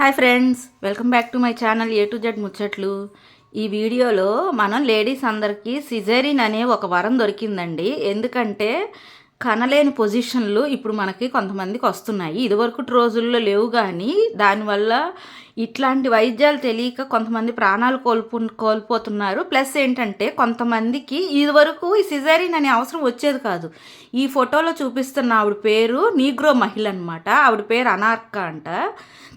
Hi friends welcome back to my channel A to Z ముచ్చట్లు. ఈ వీడియోలో మనం లేడీస్ అందరికీ సిజేరిన్ అనే ఒక వరం దొరికిందండి. ఎందుకంటే కనలేని పొజిషన్లు ఇప్పుడు మనకి కొంతమందికి వస్తున్నాయి. ఇదివరకు రోజుల్లో లేవు కానీ దానివల్ల ఇట్లాంటి వైద్యాలు తెలియక కొంతమంది ప్రాణాలు కోల్పు కోల్పోతున్నారు. ప్లస్ ఏంటంటే కొంతమందికి ఇదివరకు ఈ సిజేరిన్ అనే అవసరం వచ్చేది కాదు. ఈ ఫోటోలో చూపిస్తున్న ఆవిడ పేరు నీగ్రో మహిళ అనమాట ఆవిడ పేరు అనార్క అంట.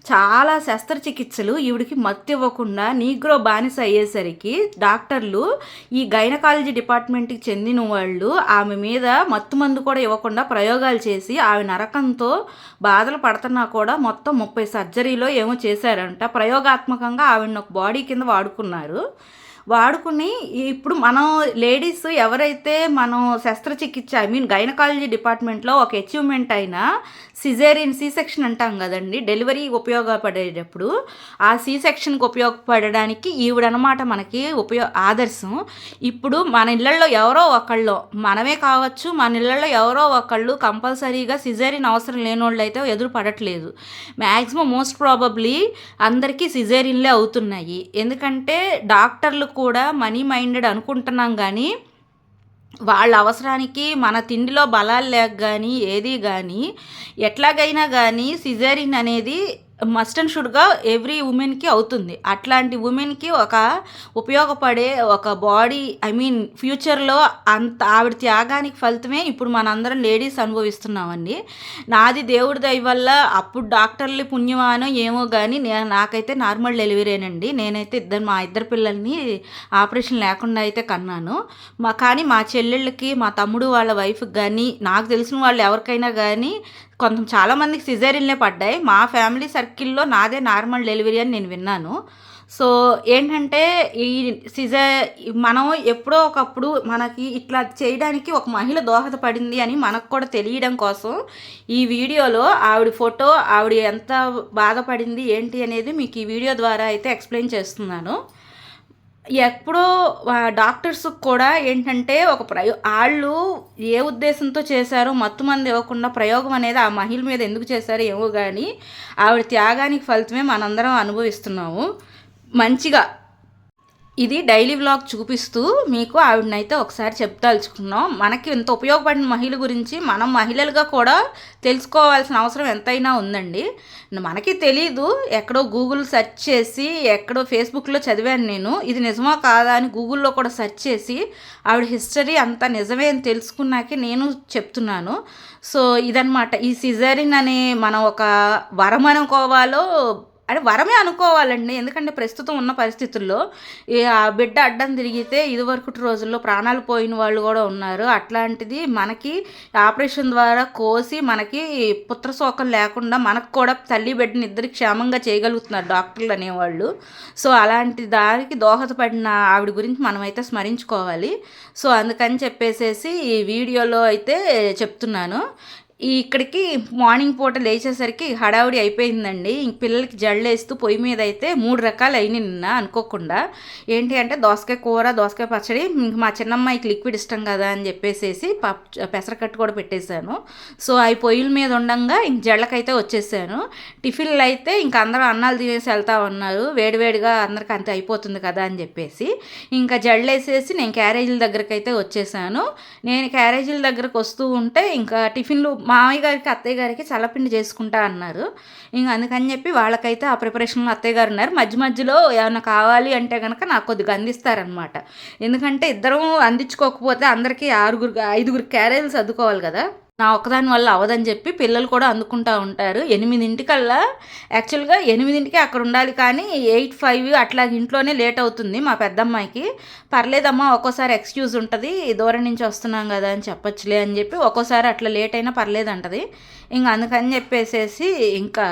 చాలా శస్త్రచికిత్సలు ఈవిడికి మత్తు ఇవ్వకుండా నీగ్రో బానిస అయ్యేసరికి డాక్టర్లు ఈ గైనకాలజీ డిపార్ట్మెంట్కి చెందిన వాళ్ళు ఆమె మీద మత్తు మందు కూడా ఇవ్వకుండా ప్రయోగాలు చేసి ఆమె నరకంతో బాధలు పడుతున్నా కూడా మొత్తం ముప్పై సర్జరీలో ఏమో చేశారంట. ప్రయోగాత్మకంగా ఆవిడని ఒక బాడీ కింద వాడుకున్నారు. వాడుకుని ఇప్పుడు మనం లేడీస్ ఎవరైతే మనం శస్త్రచికిత్స ఐ మీన్ గైనకాలజీ డిపార్ట్మెంట్లో ఒక అచీవ్మెంట్ అయినా సిజేరియన్ సి సెక్షన్ అంటాం కదండి డెలివరీ ఉపయోగపడేటప్పుడు ఆ సి సెక్షన్కి ఉపయోగపడడానికి ఈవిడనమాట మనకి ఉపయోగ ఆదర్శం. ఇప్పుడు మన ఇళ్ళల్లో ఎవరో ఒకళ్ళు మనమే కావచ్చు మన ఇళ్ళల్లో ఎవరో ఒకళ్ళు కంపల్సరీగా సిజేరియన్ అవసరం లేని వాళ్ళు అయితే ఎదురు పడట్లేదు మ్యాక్సిమం మోస్ట్ ప్రాబబ్లీ అందరికీ సిజేరియన్లే అవుతున్నాయి. ఎందుకంటే డాక్టర్లు కూడా మనీ మైండెడ్ అనుకుంటున్నాం కానీ వాళ్ళ అవసరానికి మన తిండిలో బలాలు లేక కానీ ఏది కానీ ఎట్లాగైనా కానీ సిజేరిన్ అనేది మస్ట్ అండ్ షుడ్గా ఎవ్రీ ఉమెన్కి అవుతుంది. అట్లాంటి ఉమెన్కి ఒక ఉపయోగపడే ఒక బాడీ ఐ మీన్ ఫ్యూచర్లో అంత ఆవిడ త్యాగానికి ఫలితమే ఇప్పుడు మనందరం లేడీస్ అనుభవిస్తున్నామండి. నాది దేవుడి దయ వల్ల అప్పుడు డాక్టర్లు పుణ్యమానో ఏమో కానీ నేను నాకైతే నార్మల్ డెలివరీనండి నేనైతే ఇద్దరు మా ఇద్దరు పిల్లల్ని ఆపరేషన్ లేకుండా అయితే కన్నాను. మా కానీ మా చెల్లెళ్ళకి మా తమ్ముడు వాళ్ళ వైఫ్కి కానీ నాకు తెలిసిన వాళ్ళు ఎవరికైనా కానీ కొంత చాలామందికి సిజేరియన్లే పడ్డాయి. మా ఫ్యామిలీ సర్కిల్లో నాదే నార్మల్ డెలివరీ అని నేను విన్నాను. సో ఏంటంటే ఈ సిజే మనం ఎప్పుడో ఒకప్పుడు మనకి ఇట్లా చేయడానికి ఒక మహిళ దోహదపడింది అని మనకు కూడా తెలియడం కోసం ఈ వీడియోలో ఆవిడ ఫోటో ఆవిడ ఎంత బాధపడింది ఏంటి అనేది మీకు ఈ వీడియో ద్వారా అయితే ఎక్స్ప్లెయిన్ చేస్తున్నాను. ఎప్పుడో డాక్టర్స్ కూడా ఏంటంటే ఒక ప్రయో వాళ్ళు ఏ ఉద్దేశంతో చేశారో మత్తు మంది ఇవ్వకుండా ప్రయోగం అనేది ఆ మహిళ మీద ఎందుకు చేశారో ఏమో కానీ ఆవిడ త్యాగానికి ఫలితమే మనందరం అనుభవిస్తున్నాము. మంచిగా ఇది డైలీ వ్లాగ్ చూపిస్తూ మీకు ఆవిడనైతే ఒకసారి చెప్తాల్చుకున్నాం. మనకి ఇంత ఉపయోగపడిన మహిళ గురించి మనం మహిళలుగా కూడా తెలుసుకోవాల్సిన అవసరం ఎంతైనా ఉందండి. మనకి తెలీదు ఎక్కడో గూగుల్ సెర్చ్ చేసి ఎక్కడో ఫేస్బుక్లో చదివాను నేను. ఇది నిజమా కాదా అని గూగుల్లో కూడా సెర్చ్ చేసి ఆవిడ హిస్టరీ అంతా నిజమే అని తెలుసుకున్నాకే నేను చెప్తున్నాను. సో ఇదనమాట ఈ సిజరిన్ అనే మనం ఒక వరం అనుకోవాలో అంటే వరమే అనుకోవాలండి. ఎందుకంటే ప్రస్తుతం ఉన్న పరిస్థితుల్లో ఆ బిడ్డ అడ్డం తిరిగితే ఇదివరకటి రోజుల్లో ప్రాణాలు పోయిన వాళ్ళు కూడా ఉన్నారు. అట్లాంటిది మనకి ఆపరేషన్ ద్వారా కోసి మనకి పుత్రశోకం లేకుండా మనకు కూడా తల్లి బిడ్డని ఇద్దరు క్షేమంగా చేయగలుగుతున్నారు డాక్టర్లు అనేవాళ్ళు. సో అలాంటి దానికి దోహదపడిన ఆవిడ గురించి మనమైతే స్మరించుకోవాలి. సో అందుకని చెప్పేసేసి ఈ వీడియోలో అయితే చెప్తున్నాను. ఇక్కడికి మార్నింగ్ పూట లేచేసరికి హడావుడి అయిపోయిందండి. ఇంక పిల్లలకి జళ్ళేస్తూ పొయ్యి మీద అయితే మూడు రకాలు అయినాయి నిన్న అనుకోకుండా. ఏంటి అంటే దోసకాయ కూర దోసకాయ పచ్చడి మా చిన్నమ్మాయికి లిక్విడ్ ఇష్టం కదా అని చెప్పేసేసి పెసరకట్టు కూడా పెట్టేశాను. సో అవి పొయ్యిల మీద ఉండగా ఇంక జళ్ళకైతే వచ్చేసాను. టిఫిన్లు అయితే ఇంక అందరూ అన్నాలు తినేసి వెళ్తా ఉన్నారు వేడివేడిగా అందరికి అంత అయిపోతుంది కదా అని చెప్పేసి. ఇంకా జళ్ళేసేసి నేను క్యారేజీల దగ్గరకైతే వచ్చేసాను. నేను క్యారేజీల దగ్గరకు వస్తూ ఉంటే ఇంకా టిఫిన్లు మామయ్య గారికి అత్తయ్య గారికి చల్లపిండి చేసుకుంటా అన్నారు. ఇంక అందుకని చెప్పి వాళ్ళకైతే ఆ ప్రిపరేషన్లో అత్తయ్య గారు ఉన్నారు. మధ్య మధ్యలో ఏమైనా కావాలి అంటే కనుక నాకు కొద్దిగా అందిస్తారనమాట ఎందుకంటే ఇద్దరం అందించుకోకపోతే అందరికీ ఆరుగురు ఐదుగురు క్యారేజీలు సర్దుకోవాలి కదా. నా ఒక్కదాని వల్ల అవదని చెప్పి పిల్లలు కూడా అందుకుంటూ ఉంటారు. ఎనిమిదింటికల్లా యాక్చువల్గా ఎనిమిదింటికి అక్కడ ఉండాలి కానీ ఎయిట్ ఫైవ్ అట్లా ఇంట్లోనే లేట్ అవుతుంది మా పెద్దమ్మాయికి. పర్లేదమ్మా ఒక్కోసారి ఎక్స్క్యూజ్ ఉంటుంది దూరం నుంచి వస్తున్నాం కదా అని చెప్పచ్చులే అని చెప్పి ఒక్కోసారి అట్లా లేట్ అయినా పర్లేదంటది. ఇంకా అందుకని చెప్పేసేసి ఇంకా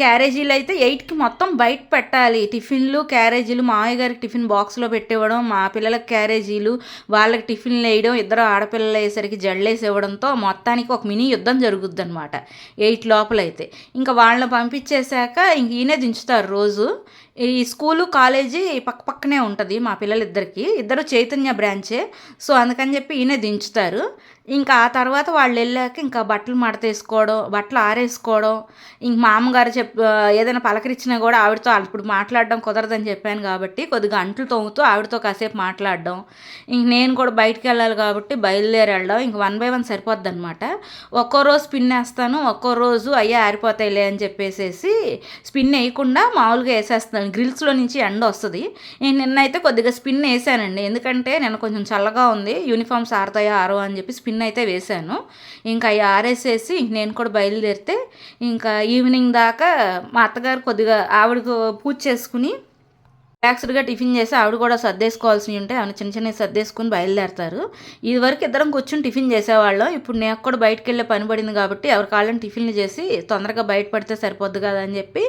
క్యారేజీలు అయితే ఎయిట్కి మొత్తం బయట పెట్టాలి. టిఫిన్లు క్యారేజీలు మామయ్య గారికి టిఫిన్ బాక్స్లో పెట్టివ్వడం మా పిల్లలకి క్యారేజీలు వాళ్ళకి టిఫిన్లు వేయడం ఇద్దరు ఆడపిల్లలు అయ్యేసరికి జల్లేసి ఇవ్వడంతో మొత్తానికి ఒక మినీ యుద్ధం జరుగుద్ది అనమాట ఎయిట్ లోపలైతే. ఇంకా వాళ్ళని పంపించేశాక ఇంక ఈయనే దించుతారు రోజు. ఈ స్కూలు కాలేజీ పక్క పక్కనే ఉంటుంది మా పిల్లలిద్దరికి. ఇద్దరు చైతన్య బ్రాంచే. సో అందుకని చెప్పి ఈయనే దించుతారు. ఇంకా ఆ తర్వాత వాళ్ళు వెళ్ళాక ఇంకా బట్టలు మడతేసుకోవడం బట్టలు ఆరేసుకోవడం ఇంక మా అమ్మగారు చెప్ ఏదైనా పలకరించినా కూడా ఆవిడతో ఇప్పుడు మాట్లాడడం కుదరదని చెప్పాను కాబట్టి కొద్దిగా అంట్లు తోముతూ ఆవిడతో కాసేపు మాట్లాడడం. ఇంక నేను కూడా బయటికి వెళ్ళాలి కాబట్టి బయలుదేరి వెళ్ళడం. ఇంక వన్ బై వన్ సరిపోద్ది అనమాట ఒక్కో రోజు స్పిన్ వేస్తాను ఒక్కో రోజు అయ్యా ఆరిపోతాయిలే అని చెప్పేసేసి స్పిన్ వేయకుండా మామూలుగా వేసేస్తాను. గ్రిల్స్లో నుంచి ఎండ వస్తుంది. నేను నిన్నైతే కొద్దిగా స్పిన్ వేసానండి. ఎందుకంటే నేను కొంచెం చల్లగా ఉంది. యూనిఫామ్స్ ఆరుతాయో ఆరో అని చెప్పి స్పిన్ అయితే వేశాను ఇంకా అవి ఆరేసేసి నేను కూడా బయలుదేరితే ఇంకా ఈవినింగ్ దాకా మా అత్తగారు కొద్దిగా ఆవిడకు పూజ చేసుకుని రిలాక్స్డ్గా టిఫిన్ చేసి ఆవిడ కూడా సర్దేసుకోవాల్సి ఉంటే ఆమె చిన్న చిన్న సర్దేసుకుని బయలుదేరతారు. ఇది వరకు ఇద్దరం కూర్చొని టిఫిన్ చేసేవాళ్ళం. ఇప్పుడు నేను కూడా బయటకు వెళ్ళే పని పడింది కాబట్టి ఎవరి కాళ్ళని టిఫిన్లు చేసి తొందరగా బయట పడితే సరిపోద్ది కదా అని చెప్పి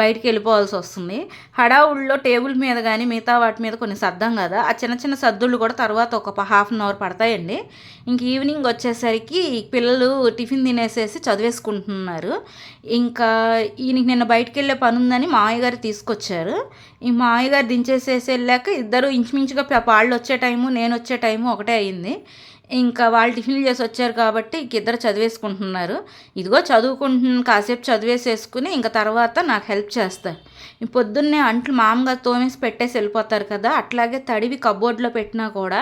బయటికి వెళ్ళిపోవాల్సి వస్తుంది. హడావుల్లో టేబుల్ మీద కానీ మిగతా వాటి మీద కొన్ని సర్దాం కదా. ఆ చిన్న చిన్న సర్దుళ్ళు కూడా తర్వాత ఒక హాఫ్ అన్ అవర్ పడతాయండి. ఇంక ఈవినింగ్ వచ్చేసరికి పిల్లలు టిఫిన్ తినేసేసి చదివేసుకుంటున్నారు. ఇంకా ఈయనకి నిన్న బయటకు వెళ్ళే పని ఉందని మా అయ్యగారు తీసుకొచ్చారు. ఈ మా అయ్యగారు దించేసేసి వెళ్ళాక ఇద్దరు ఇంచుమించుగా వాళ్ళు వచ్చే టైము నేను వచ్చే టైము ఒకటే అయింది. ఇంకా వాళ్ళు టిఫిన్లు చేసి వచ్చారు కాబట్టి ఇంక ఇద్దరు చదివేసుకుంటున్నారు. ఇదిగో చదువుకుంటున్నాను కాసేపు చదివేసేసుకుని ఇంకా తర్వాత నాకు హెల్ప్ చేస్తారు. పొద్దున్నే అంట్లు మామూలుగా తోమేసి పెట్టేసి వెళ్ళిపోతారు కదా అట్లాగే తడివి కబోర్డ్లో పెట్టినా కూడా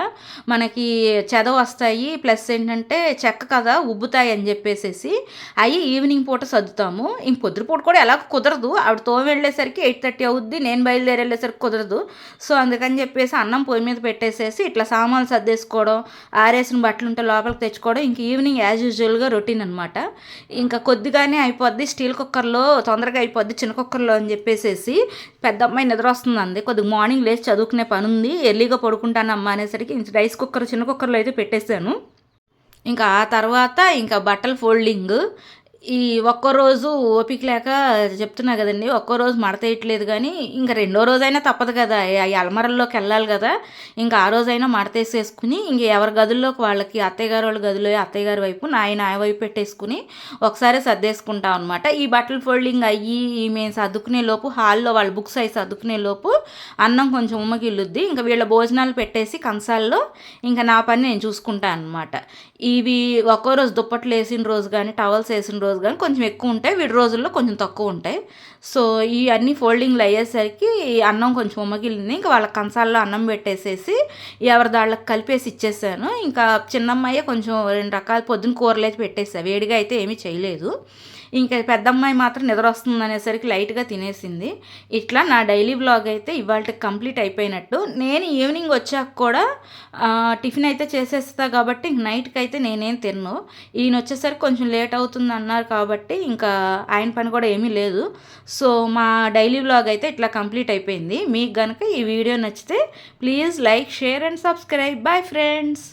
మనకి చెదవ వస్తాయి. ప్లస్ ఏంటంటే చెక్క కదా ఉబ్బుతాయి అని చెప్పేసేసి అవి ఈవినింగ్ పూట సర్దుతాము. ఇంక పొద్దుపూట కూడా ఎలా కుదరదు. ఆవిడ తోమి వెళ్ళేసరికి ఎయిట్ థర్టీ అవుద్ది నేను బయలుదేరి వెళ్ళేసరికి కుదరదు. సో అందుకని చెప్పేసి అన్నం పొయ్యి మీద పెట్టేసేసి ఇట్లా సామాన్లు సర్దేసుకోవడం ఆరేసిన బట్టలు ఉంటే లోపలికి తెచ్చుకోవడం ఇంక ఈవినింగ్ యాజ్ యూజువల్గా రొటీన్ అనమాట ఇంకా కొద్దిగానే అయిపోద్ది స్టీల్ కుక్కర్లో తొందరగా అయిపోద్ది చిన్న కుక్కర్లో అని చెప్పేసి చెప్పేసేసి పెద్ద అమ్మాయి నిద్ర వస్తుందండి కొద్దిగా మార్నింగ్ లేచి చదువుకునే పని ఉంది ఎర్లీగా పడుకుంటాను అమ్మ అనేసరికి రైస్ కుక్కర్ చిన్న కుక్కర్లో అయితే పెట్టేశాను. ఇంకా ఆ తర్వాత ఇంకా బట్టల ఫోల్డింగ్ ఈ ఒక్కరోజు ఓపిక లేక చెప్తున్నా కదండి ఒక్కరోజు మడత మడతేయట్లేదు కానీ ఇంకా రెండో రోజైనా తప్పదు కదా. ఆ అలమరల్లోకి వెళ్ళాలి కదా. ఇంకా ఆ రోజైనా మడతేసేసుకుని ఇంక ఎవరి గదుల్లోకి వాళ్ళకి అత్తయ్య గారు వాళ్ళ గదిలో అత్తయ్య గారి వైపు నాయన ఆ వైపు పెట్టేసుకుని ఒకసారి సర్దేసుకుంటాం అనమాట ఈ బట్టలు ఫోల్డింగ్ అయ్యి మేము సర్దుకునే లోపు హాల్లో వాళ్ళ బుక్స్ అవి సర్దుకునే లోపు అన్నం కొంచెం ఉమ్మకిల్లుద్ది ఇంకా వీళ్ళ భోజనాలు పెట్టేసి కంసాల్లో ఇంకా నా పని నేను చూసుకుంటాను అనమాట ఇవి ఒక్కో రోజు దుప్పట్లు వేసిన రోజు కానీ టవల్స్ వేసిన రోజు రోజు కానీ కొంచెం ఎక్కువ ఉంటాయి విడి రోజుల్లో కొంచెం తక్కువ ఉంటాయి. సో ఈ అన్ని ఫోల్డింగ్లు అయ్యేసరికి అన్నం కొంచెం ఉమ్మగిలింది. ఇంకా వాళ్ళ కంచాల్లో అన్నం పెట్టేసేసి ఎవరి దాళ్ళకి కలిపేసి ఇచ్చేసాను. ఇంకా చిన్నమ్మాయి కొంచెం రెండు రకాల పొద్దున కూరలు అయితే పెట్టేసా. వేడిగా అయితే ఏమీ చేయలేదు. ఇంకా పెద్దమ్మాయి మాత్రం నిద్ర వస్తుంది అనేసరికి లైట్గా తినేసింది. ఇట్లా నా డైలీ బ్లాగ్ అయితే ఇవాళ కంప్లీట్ అయిపోయినట్టు. నేను ఈవినింగ్ వచ్చాక కూడా టిఫిన్ అయితే చేసేస్తా కాబట్టి నైట్కి అయితే నేనేం తిన్ను. ఈయన వచ్చేసరికి కొంచెం లేట్ అవుతుంది అన్నారు కాబట్టి ఇంకా ఆయన పని కూడా ఏమీ లేదు. సో మా డైలీ బ్లాగ్ అయితే ఇట్లా కంప్లీట్ అయిపోయింది. మీకు కనుక ఈ వీడియో నచ్చితే please like share and subscribe. Bye friends.